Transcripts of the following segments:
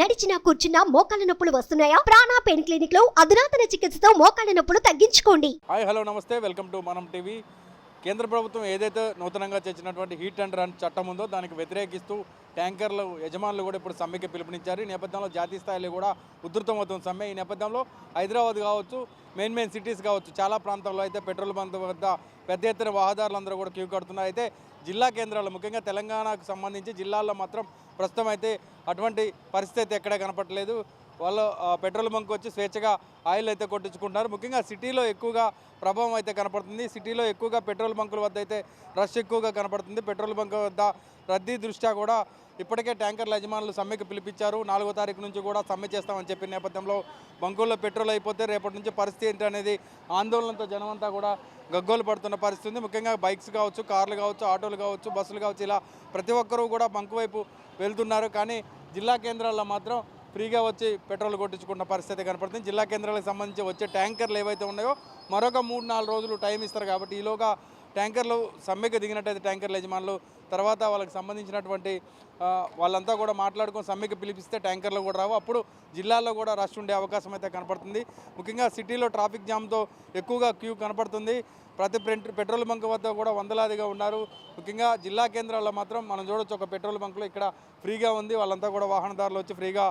నడిచినా కూర్చున్నా మోకాళ్ళ నొప్పులు వస్తున్నాయా? ప్రాణా పెయిన్ క్లినిక్లో అధునాతన చికిత్సతో మోకాళ్ళ నొప్పులు తగ్గించుకోండి. హాయ్ హలో నమస్తే. Welcome to Manam TV. కేంద్ర ప్రభుత్వం ఏదైతే నూతనంగా తెచ్చినటువంటి హీట్ అండ్ రన్ చట్టం ఉందో దానికి వ్యతిరేకిస్తూ ట్యాంకర్లు యజమానులు కూడా ఇప్పుడు సమ్మెకి పిలుపునిచ్చారు. ఈ నేపథ్యంలో జాతీయ స్థాయిలో కూడా ఉధృతమవుతుంది సమ్మె. ఈ నేపథ్యంలో హైదరాబాద్ కావచ్చు మెయిన్ మెయిన్ సిటీస్ కావచ్చు చాలా ప్రాంతాల్లో అయితే పెట్రోల్ బంక్ వద్ద పెద్ద ఎత్తున వాహదారులందరూ కూడా క్యూ కడుతున్నారు. అయితే జిల్లా కేంద్రాలు ముఖ్యంగా తెలంగాణకు సంబంధించి జిల్లాల్లో మాత్రం ప్రస్తుతం అయితే అటువంటి పరిస్థితి అయితే ఎక్కడా కనపట్లేదు వాళ్ళు పెట్రోల్ బంక్ వచ్చి స్వేచ్ఛగా ఆయిల్ అయితే కొట్టించుకుంటున్నారు. ముఖ్యంగా సిటీలో ఎక్కువగా ప్రభావం అయితే కనపడుతుంది. సిటీలో ఎక్కువగా పెట్రోల్ బంకుల వద్ద అయితే రష్ ఎక్కువగా కనపడుతుంది. పెట్రోల్ బంక్ వద్ద రద్దీ దృష్ట్యా కూడా ఇప్పటికే ట్యాంకర్ల యజమానులు సమ్మెకి పిలిపించారు. నాలుగో తారీఖు నుంచి కూడా సమ్మె చేస్తామని చెప్పిన నేపథ్యంలో బంకుల్లో పెట్రోల్ అయిపోతే రేపటి నుంచి పరిస్థితి ఏంటి అనేది ఆందోళనతో జనమంతా కూడా గగ్గోలు పడుతున్న పరిస్థితి ఉంది ముఖ్యంగా బైక్స్ కావచ్చు కార్లు కావచ్చు ఆటోలు కావచ్చు బస్సులు కావచ్చు ఇలా ప్రతి ఒక్కరూ కూడా బంకు వైపు వెళ్తున్నారు. కానీ జిల్లా కేంద్రాల్లో మాత్రం ఫ్రీగా వచ్చి పెట్రోల్ కొట్టించుకున్న పరిస్థితి కనపడుతుంది. జిల్లా కేంద్రాలకు సంబంధించి వచ్చే ట్యాంకర్లు ఏవైతే ఉన్నాయో మరొక మూడు నాలుగు రోజులు టైం ఇస్తారు కాబట్టి ఈలోగా ట్యాంకర్లు సమ్మెకు దిగినట్టయితే ట్యాంకర్ల యజమానులు తర్వాత వాళ్ళకి సంబంధించినటువంటి వాళ్ళంతా కూడా మాట్లాడుకొని సమ్మెకు పిలిపిస్తే ట్యాంకర్లు కూడా రావు. అప్పుడు జిల్లాల్లో కూడా రష్ ఉండే అవకాశం అయితే కనపడుతుంది. ముఖ్యంగా సిటీలో ట్రాఫిక్ జామ్తో ఎక్కువగా క్యూ కనపడుతుంది. ప్రతి పెట్రోల్ బంక్ వద్ద కూడా వందలాదిగా ఉన్నారు. ముఖ్యంగా జిల్లా కేంద్రాల్లో మాత్రం మనం చూడొచ్చు ఒక పెట్రోల్ బంక్లో ఇక్కడ ఫ్రీగా ఉంది. వాళ్ళంతా కూడా వాహనదారులు వచ్చి ఫ్రీగా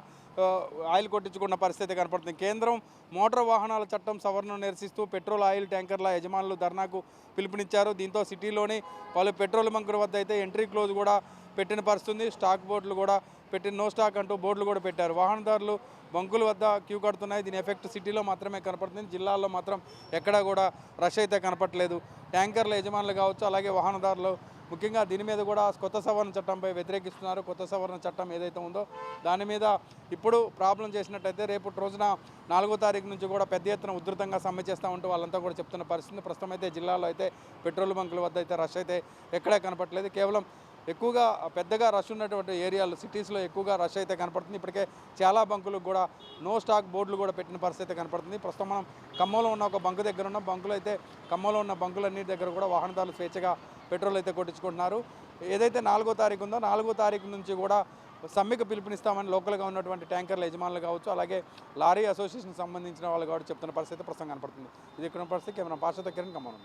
ఆయిల్ కొట్టించుకున్న పరిస్థితి కనపడుతుంది. కేంద్రం మోటార్ వాహనాల చట్టం సవరణను నిరసిస్తూ పెట్రోల్ ఆయిల్ ట్యాంకర్ల యజమానులు ధర్నాకు పిలుపునిచ్చారు. దీంతో సిటీలోని పలు పెట్రోల్ బంకుల వద్ద అయితే ఎంట్రీ క్లోజ్ కూడా పెట్టిన పరిస్థితుంది. స్టాక్ బోర్డులు కూడా పెట్టిన నో స్టాక్ అంటూ బోర్డులు కూడా పెట్టారు. వాహనదారులు బంకుల వద్ద క్యూ కడుతున్నాయి. దీని ఎఫెక్ట్ సిటీలో మాత్రమే కనపడుతుంది. జిల్లాల్లో మాత్రం ఎక్కడా కూడా రష్ అయితే కనపట్లేదు ట్యాంకర్ల యజమానులు కావచ్చు అలాగే వాహనదారులు ముఖ్యంగా దీని మీద కూడా కొత్త సవరణ చట్టంపై వ్యతిరేకిస్తున్నారు. కొత్త సవరణ చట్టం ఏదైతే ఉందో దాని మీద ఇప్పుడు ప్రాబ్లం చేసినట్టయితే రేపు రోజున నాలుగో తారీఖు నుంచి కూడా పెద్ద ఎత్తున ఉధృతంగా సమ్మె చేస్తామంటూ వాళ్ళంతా కూడా చెప్తున్న పరిస్థితి ప్రస్తుతం అయితే జిల్లాలో అయితే పెట్రోల్ బంకుల వద్ద అయితే రష్ అయితే ఎక్కడా కనపట్లేదు కేవలం ఎక్కువగా పెద్దగా రష్ ఉన్నటువంటి ఏరియాలు సిటీస్లో ఎక్కువగా రష్ అయితే కనపడుతుంది. ఇప్పటికే చాలా బంకులకు కూడా నో స్టాక్ బోర్డులు కూడా పెట్టిన పరిస్థితి అయితే కనపడుతుంది. ప్రస్తుతం మనం ఖమ్మంలో ఉన్న ఒక బంకు దగ్గర ఉన్న. బంకులు అయితే ఖమ్మంలో ఉన్న బంకులన్నిటి దగ్గర కూడా వాహనదారులు స్వేచ్ఛగా పెట్రోల్ అయితే కొట్టించుకుంటున్నారు. ఏదైతే నాలుగో తారీఖు ఉందో నాలుగో తారీఖు నుంచి కూడా సమ్మెకు పిలుపునిస్తామని లోకల్గా ఉన్నటువంటి ట్యాంకర్ల యజమానులు కావచ్చు అలాగే లారీ అసోసియేషన్ సంబంధించిన వాళ్ళు కావచ్చు చెప్తున్న పరిస్థితి ప్రస్తుతం కనపడుతుంది. ఇది ఇక్కడ పరిస్థితి? కేవలం పార్శ్వత కిరణ్ ఖమ్మం